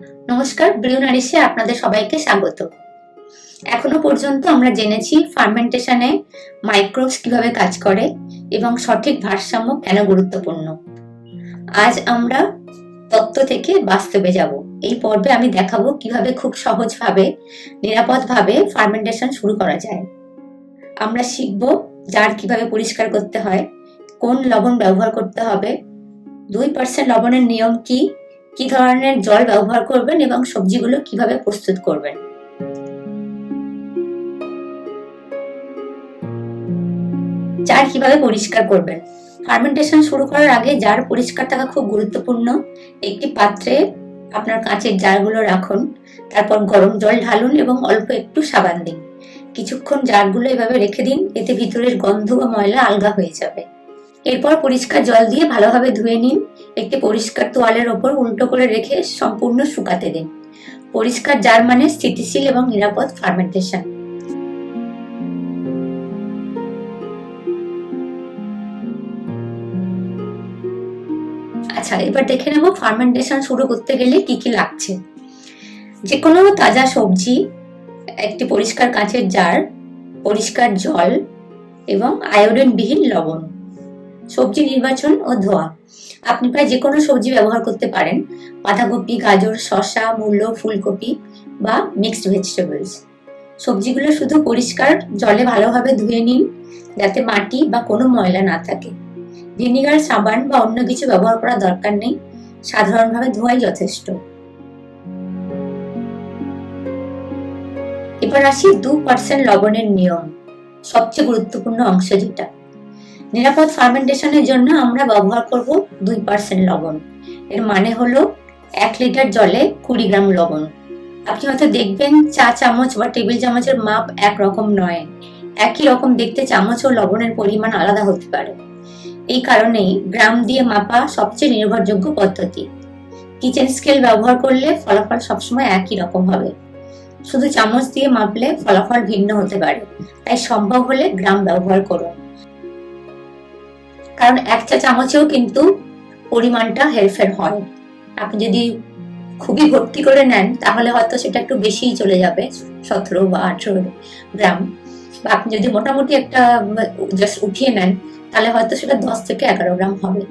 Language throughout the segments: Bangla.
নমস্কার, ব্রিউ নারিশে আপনাদের সবাইকে স্বাগত। এখনও পর্যন্ত আমরা জেনেছি ফার্মেন্টেশনে মাইক্রোবস কীভাবে কাজ করে এবং সঠিক ভারসাম্য কেন গুরুত্বপূর্ণ। আজ আমরা তত্ত্ব থেকে বাস্তবে যাব। এই পর্বে আমি দেখাবো কীভাবে খুব সহজভাবে, নিরাপদভাবে ফার্মেন্টেশন শুরু করা যায়। আমরা শিখব জার কীভাবে পরিষ্কার করতে হয়, কোন লবণ ব্যবহার করতে হবে, দুই পার্সেন্ট লবণের নিয়ম কি কি ধরনের জল ব্যবহার করবেন এবং সবজিগুলো কীভাবে প্রস্তুত করবেন? জার কীভাবে পরিষ্কার করবেন? ফার্মেন্টেশন শুরু করার আগে জার পরিষ্কার থাকা খুব গুরুত্বপূর্ণ। একটি পাত্রে আপনার কাঁচের জারগুলো রাখুন, তারপর গরম জল ঢালুন এবং অল্প একটু সাবান দিন। কিছুক্ষণ জারগুলো এভাবে রেখে দিন, এতে ভিতরের গন্ধ বা ময়লা আলগা হয়ে যাবে। এরপর পরিষ্কার জল দিয়ে ভালোভাবে ধুয়ে নিন। একটি পরিষ্কার তোয়ালের ওপর উল্টো করে রেখে সম্পূর্ণ শুকাতে দিন। পরিষ্কার জার মানে স্থিতিশীল এবং নিরাপদ ফার্মেন্টেশন। আচ্ছা এবার দেখে নেব ফার্মেন্টেশন শুরু করতে গেলে কি কি লাগছে। যে কোনো তাজা সবজি, একটি পরিষ্কার কাঁচের জার, পরিষ্কার জল এবং আয়োডিনবিহীন লবণ। সবজি নির্বাচন ও ধোয়া। আপনি প্রায় যে কোনো সবজি ব্যবহার করতে পারেন। বাঁধাকপি, গাজর, শসা, মূলো, ফুলকপি বা মিক্সড ভেজিটেবলস সবজিগুলো শুধু পরিষ্কার জলে ভালোভাবে ধুয়ে নিন, যাতে মাটি বা কোনো ময়লা না থাকে। ভিনিগার, সাবান বা অন্য কিছু ব্যবহার করার দরকার নেই। সাধারণভাবে ধোয়াই যথেষ্ট। এবার আসি দু পার্সেন্ট লবণের নিয়ম। সবচেয়ে গুরুত্বপূর্ণ অংশ যেটা। নিরাপদ ফার্মেন্টেশনের জন্য আমরা ব্যবহার করব দুই পার্সেন্ট লবণ। এর মানে হলো এক লিটার জলে কুড়ি গ্রাম লবণ। আপনি হয়তো দেখবেন চা চামচ বা টেবিল চামচের মাপ একরকম নয়। একই রকম দেখতে চামচ ও লবণের পরিমাণ আলাদা হতে পারে। এই কারণেই গ্রাম দিয়ে মাপা সবচেয়ে নির্ভরযোগ্য পদ্ধতি। কিচেন স্কেল ব্যবহার করলে ফলাফল সবসময় একই রকম হবে। শুধু চামচ দিয়ে মাপলে ফলাফল ভিন্ন হতে পারে। তাই সম্ভব হলে গ্রাম ব্যবহার করুন। কারণ এক চা চামচেও কিন্তু পরিমাণটা হেরফের হয়। আপনি যদি খুবই ভর্তি করে নেন, তাহলে হয়তো সেটা একটু বেশিই চলে যাবে, সতেরো বা আঠেরো গ্রাম। বা আপনি যদি মোটামুটি একটা জাস্ট উঠিয়ে নেন, তাহলে হয়তো সেটা দশ থেকে এগারো গ্রাম হবে।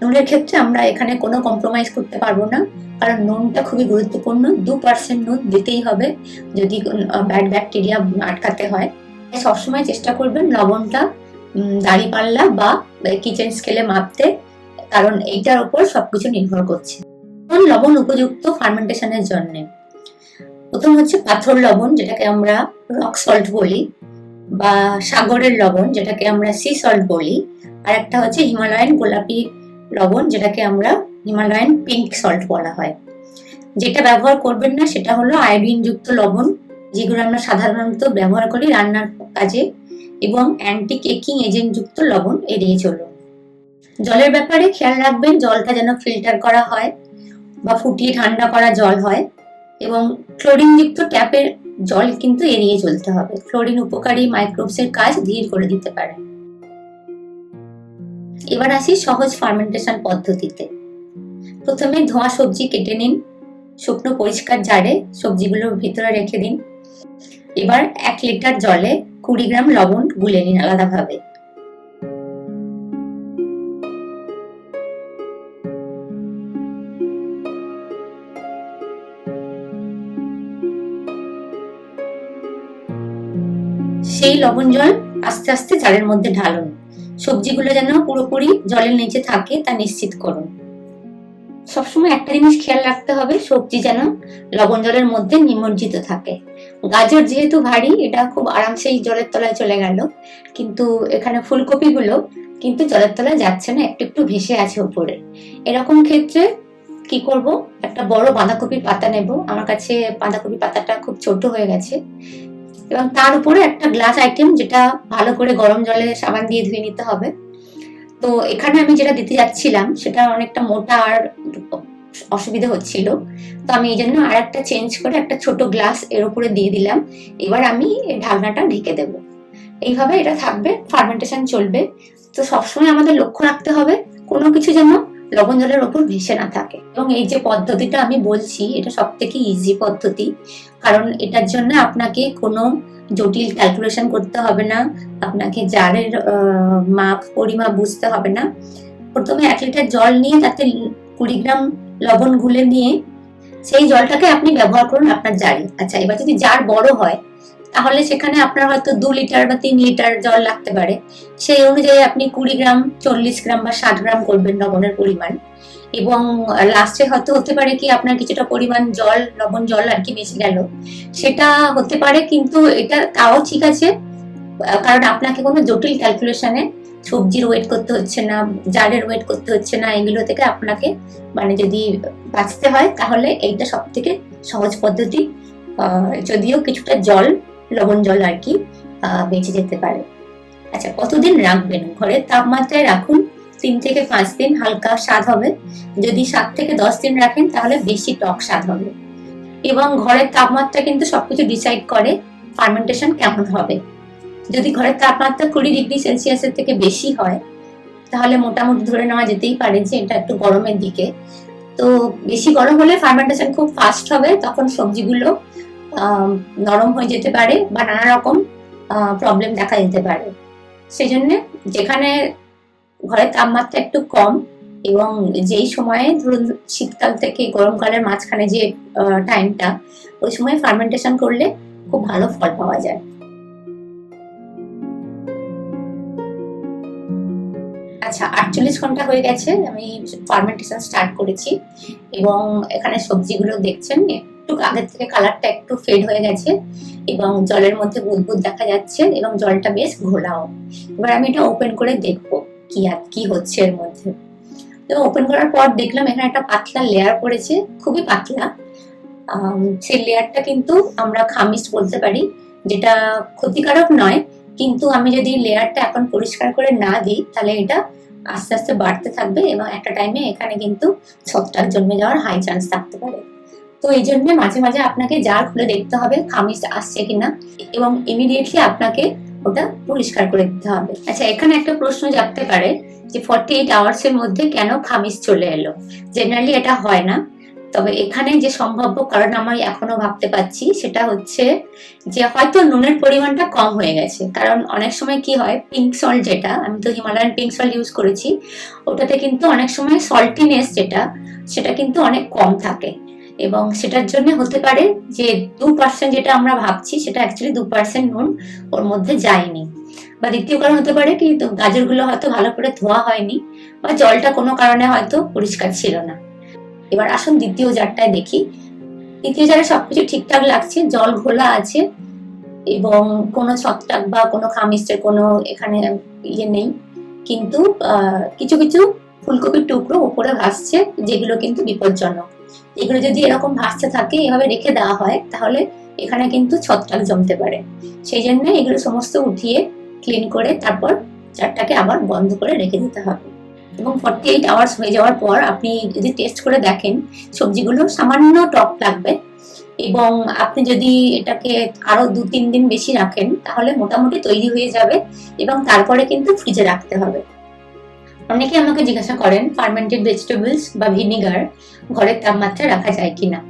নুনের ক্ষেত্রে আমরা এখানে কোনো কম্প্রোমাইজ করতে পারব না, কারণ নুনটা খুবই গুরুত্বপূর্ণ। দু পার্সেন্ট নুন দিতেই হবে, যদি ব্যাড ব্যাকটেরিয়া আটকাতে হয়। সবসময় চেষ্টা করবেন লবণটা দাড়িপাল্লা বা কিচেন স্কেলে মাপতে, কারণ এইটার উপর সবকিছু নির্ভর করছে। লবণ উপযুক্ত ফার্মেন্টেশনের জন্য। প্রথম হচ্ছে পাথর লবণ, যেটাকে আমরা রক সল্ট বলি, বা সাগরের লবণ, যেটাকে আমরা সি সল্ট বলি। আর একটা হচ্ছে হিমালয়ান গোলাপি লবণ, যেটাকে আমরা হিমালয়ান পিঙ্ক সল্ট বলা হয়। যেটা ব্যবহার করবেন না, সেটা হলো আয়োডিন যুক্ত লবণ, যেগুলো আমরা সাধারণত ব্যবহার করি রান্নার কাজে। এবং অ্যান্টি কেকিং এজেন্ট যুক্ত লবণ এড়িয়ে চলুন। জলের ব্যাপারে খেয়াল রাখবেন, জলটা যেন ফিল্টার করা হয় বা ফুটিয়ে ঠান্ডা করা জল হয় এবং ক্লোরিন যুক্ত ট্যাপের জল কিন্তু এড়িয়ে চলতে হবে। ক্লোরিন উপকারী মাইক্রোবসের কাজ ধীর করে দিতে পারে। এবার আসি সহজ ফার্মেন্টেশন পদ্ধতিতে। প্রথমে ধোয়া সবজি কেটে নিন, শুকনো পরিষ্কার জারে সবজিগুলোর ভিতরে রেখে দিন। এবার এক লিটার জলে কুড়ি গ্রাম লবণ গুলে নিন আলাদাভাবে। সেই লবণ জল আস্তে আস্তে জারের মধ্যে ঢালুন। সবজিগুলো যেন পুরোপুরি জলের নিচে থাকে তা নিশ্চিত করুন। সবসময় একটা জিনিস খেয়াল রাখতে হবে, সবজি যেন লবণ জলের মধ্যে নিমজ্জিত থাকে। গাজর যেহেতু ভারী, এটা খুব আরামসেই জলের তলায় চলে গেল। কিন্তু এখানে ফুলকপিগুলো কিন্তু জলের তলায় যাচ্ছে না, একটু একটু ভেসে আছে উপরে। এরকম ক্ষেত্রে কি করব? একটা বড় বাঁধাকপির পাতা নেব। আমার কাছে বাঁধাকপি পাতাটা খুব ছোট হয়ে গেছে। এবং তার উপরে একটা গ্লাস আইটেম যেটা ভালো করে গরম জলে সাবান দিয়ে ধুয়ে নিতে হবে। তো এখানে আমি যেটা দিতে যাচ্ছিলাম, সেটা অনেকটা মোটা আর অসুবিধা হচ্ছিল। তো আমি এই জন্য আর একটা চেঞ্জ করে একটা ছোট গ্লাস এর উপরে দিয়ে দিলাম। এবার আমি ঢাকনাটা ঢেকে দেব। এইভাবে এটা থাকবে ফার্মেন্টেশন চলবে। তো সবসময় আমাদের লক্ষ্য রাখতে হবে, কোনো কিছু যেন লবণ জলের ওপর ভেসে না থাকে। এবং এই যে পদ্ধতিটা আমি বলছি, এটা সব থেকে ইজি পদ্ধতি। কারণ এটার জন্য আপনাকে কোনো জটিল ক্যালকুলেশন করতে হবে না। আপনাকে জারের মাপ, পরিমাপ বুঝতে হবে না। প্রথমে এক লিটার জল নিয়ে তাতে কুড়ি গ্রাম লবণ গুলে নিয়ে সেই জলটাকে আপনি ব্যবহার করুন আপনার জারে। আচ্ছা এবার যদি জার বড় হয়, তাহলে সেখানে আপনার হয়তো দু লিটার বা তিন লিটার জল লাগতে পারে। সেই অনুযায়ী আপনি কুড়ি গ্রাম, চল্লিশ গ্রাম বা ষাট গ্রাম করবেন লবণের পরিমাণ। এবং লাস্টে হয়তো হতে পারে কি আপনার কিছুটা পরিমাণ জল, লবণ জল আর কি বেশি গেল। সেটা হতে পারে, কিন্তু এটা তাও ঠিক আছে। কারণ আপনাকে কোনো জটিল ক্যালকুলেশনে সবজির ওয়েট করতে হচ্ছে না, জারের ওয়েট করতে হচ্ছে না, এগুলো থেকে আপনাকে মানে যদি বাঁচতে হয় তাহলে এইটা সব থেকে সহজ পদ্ধতি। যদিও কিছুটা জল, লবণ জল আর কি বেঁচে যেতে পারে। আচ্ছা কতদিন রাখবেন? ঘরের তাপমাত্রায় রাখুন তিন থেকে পাঁচ দিন, হালকা স্বাদ হবে। যদি সাত থেকে দশ দিন রাখেন তাহলে বেশি টক স্বাদ হবে। এবং ঘরের তাপমাত্রা কিন্তু সবকিছু ডিসাইড করে ফার্মেন্টেশন কেমন হবে। যদি ঘরের তাপমাত্রা কুড়ি ডিগ্রি সেলসিয়াসের থেকে বেশি হয়, তাহলে মোটামুটি ধরে নেওয়া যেতেই পারে যে এটা একটু গরমের দিকে। তো বেশি গরম হলে ফার্মেন্টেশন খুব ফাস্ট হবে, তখন সবজিগুলো নরম হয়ে যেতে পারে বা নানা রকম প্রবলেম দেখা যেতে পারে। সেই জন্য যেখানে ঘরের তাপমাত্রা একটু কম এবং যেই সময়ে ধরুন শীতকাল থেকে গরমকালের মাঝখানে যে টাইমটা ওই সময় ফার্মেন্টেশন করলে খুব ভালো ফল পাওয়া যায়। আচ্ছা আটচল্লিশ ঘণ্টা হয়ে গেছে, আমি ফার্মেন্টেশন স্টার্ট করেছি এবং এখানে সবজিগুলো দেখছেন, একটু আগের থেকে কালারটা একটু ফেড হয়ে গেছে এবং জলের মধ্যে বুদবুদ দেখা যাচ্ছে এবং জলটা বেশ ঘোলাও। এবার আমি এটা ওপেন করে দেখব কি আর, কি হচ্ছে এর মধ্যে। তো ওপেন করার পর দেখলাম এখানে একটা পাতলা লেয়ার পড়েছে, খুবই পাতলা। সেই লেয়ারটা কিন্তু আমরা খামিজ বলতে পারি, যেটা ক্ষতিকারক নয়, কিন্তু আমি যদি লেয়ারটা এখন পরিষ্কার করে না দিই, তাহলে এটা আস্তে আস্তে বাড়তে থাকবে এবং একটা টাইমে এখানে কিন্তু ছত্রাক জন্মে যাওয়ার হাই চান্স থাকতে পারে। তো এই জন্য মাঝে মাঝে আপনাকে জার খুলে দেখতে হবে খামিজ আসছে কিনা, এবং ইমিডিয়েটলি আপনাকে ওটা পরিষ্কার করে দিতে হবে। আচ্ছা এখানে একটা প্রশ্ন জানতে পারে যে ফর্টি এইট আওয়ার্স এর মধ্যে কেন খামিজ চলে এলো? জেনারেলি এটা হয় না। তবে এখানে যে সম্ভাব্য কারণ আমি এখনও ভাবতে পাচ্ছি সেটা হচ্ছে যে হয়তো নুনের পরিমাণটা কম হয়ে গেছে। কারণ অনেক সময় কি হয় পিঙ্ক সল্ট যেটা, আমি তো হিমালয়ান পিঙ্ক সল্ট ইউজ করেছি, ওটাতে কিন্তু অনেক সময় সল্টিনেস যেটা, সেটা কিন্তু অনেক কম থাকে। এবং সেটার জন্য হতে পারে যে দু পার্সেন্ট যেটা আমরা ভাবছি, সেটা অ্যাকচুয়ালি দু পার্সেন্ট নুন ওর মধ্যে যায়নি। বা দ্বিতীয় কারণ হতে পারে কি গাজরগুলো হয়তো ভালো করে ধোয়া হয়নি, বা জলটা কোনো কারণে হয়তো পরিষ্কার ছিল না। এবার আসুন দ্বিতীয় জারটায় দেখি। দ্বিতীয় জারে সবকিছু ঠিকঠাক লাগছে, জল ঘোলা আছে এবং কোনো ছত্রাক বা কোনো খামিজের কোনো এখানে ইয়ে নেই। কিন্তু কিছু কিছু ফুলকপির টুকরো উপরে ভাসছে, যেগুলো কিন্তু বিপজ্জনক। এগুলো যদি এরকম ভাসতে থাকে, এভাবে রেখে দেওয়া হয়, তাহলে এখানে কিন্তু ছত্রাক জমতে পারে। সেই জন্য এগুলো সমস্ত উঠিয়ে ক্লিন করে তারপর চারটাকে আবার বন্ধ করে রেখে দিতে হবে। এবং ফর্টি এইট আওয়ার্স হয়ে যাওয়ার পর আপনি যদি টেস্ট করে দেখেন, সবজিগুলো সামান্য টক লাগবে এবং আপনি যদি এটাকে আরও দু, তিন দিন বেশি রাখেন, তাহলে মোটামুটি তৈরি হয়ে যাবে এবং তারপরে কিন্তু ফ্রিজে রাখতে হবে। অনেকে আমাকে জিজ্ঞাসা করেন ফার্মেন্টেড ভেজিটেবলস বা ভিনিগার ঘরের তাপমাত্রা রাখা যায় কিনা?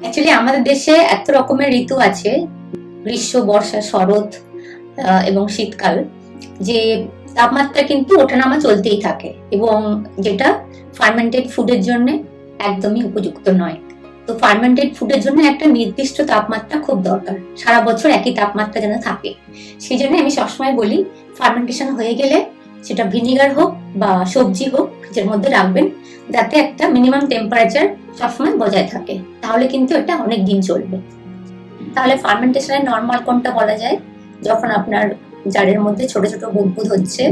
অ্যাকচুয়ালি আমাদের দেশে এত রকমের ঋতু আছে, গ্রীষ্ম, বর্ষা, শরৎ এবং শীতকাল, যে তাপমাত্রা কিন্তু ওঠানামা চলতেই থাকে এবং যেটা ফার্মেন্টেড ফুডের জন্য একদমই উপযুক্ত নয়। তো ফার্মেন্টেড ফুডের জন্য একটা নির্দিষ্ট তাপমাত্রা খুব দরকার। সারা বছর একই তাপমাত্রা যেন থাকে। সেই জন্য আমি সবসময় বলি ফার্মেন্টেশন হয়ে গেলে সেটা ভিনিগার হোক বা সবজি হোক, ফ্রিজের মধ্যে রাখবেন, যাতে একটা মিনিমাম টেম্পারেচার সবসময় বজায় থাকে। তাহলে কিন্তু এটা অনেক দিন চলবে। তাহলে ফার্মেন্টেশনের নর্মাল কোনটা বলা যায়? যখন আপনার জারের মধ্যে ছোট ছোট বুদবুদ হচ্ছে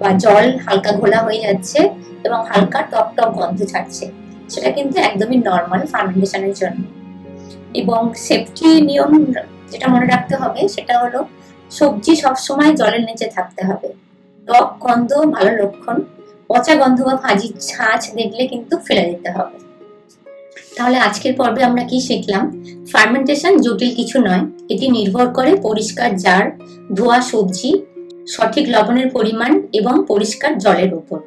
বা জল হালকা ঘোলা হয়ে যাচ্ছে এবং হালকা টক টক গন্ধ ছাড়ছে, সেটা কিন্তু একদমই নর্মাল ফার্মেন্টেশনের জন্য। এবং সেফটি নিয়ম যেটা মনে রাখতে হবে সেটা হলো সবজি সবসময় জলের নিচে থাকতে হবে। টক গন্ধ ভালো লক্ষণ, পচা গন্ধ বা ভাজি ছাঁচ দেখলে কিন্তু ফেলে দিতে হবে। তাহলে আজকের পর্বে আমরা কি শিখলাম? ফার্মেন্টেশন জটিল কিছু নয়, এটি নির্ভর করে পরিষ্কার জার, ধোয়া সবজি, সঠিক লবণের পরিমাণ এবং পরিষ্কার জলের উপর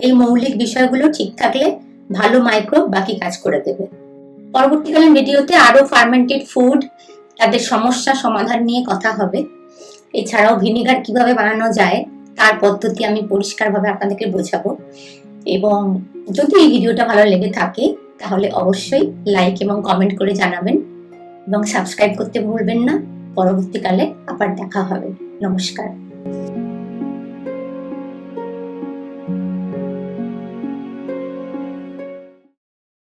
এই মৌলিক বিষয়গুলো ঠিক থাকলে ভালো মাইক্রো বাকি কাজ করে দেবে। পরবর্তীকালীন ভিডিওতে আরও ফার্মেন্টেড ফুড তাদের সমস্যা সমাধান নিয়ে কথা হবে। এছাড়াও ভিনেগার কীভাবে বানানো যায়, তার পদ্ধতি আমি পরিষ্কারভাবে আপনাদেরকে বোঝাবো। এবং যদি এই ভিডিওটা ভালো লেগে থাকে তাহলে অবশ্যই লাইক এবং কমেন্ট করে জানাবেন এবং সাবস্ক্রাইব করতে ভুলবেন না। পরবর্তীকালে আবার দেখা হবে। নমস্কার।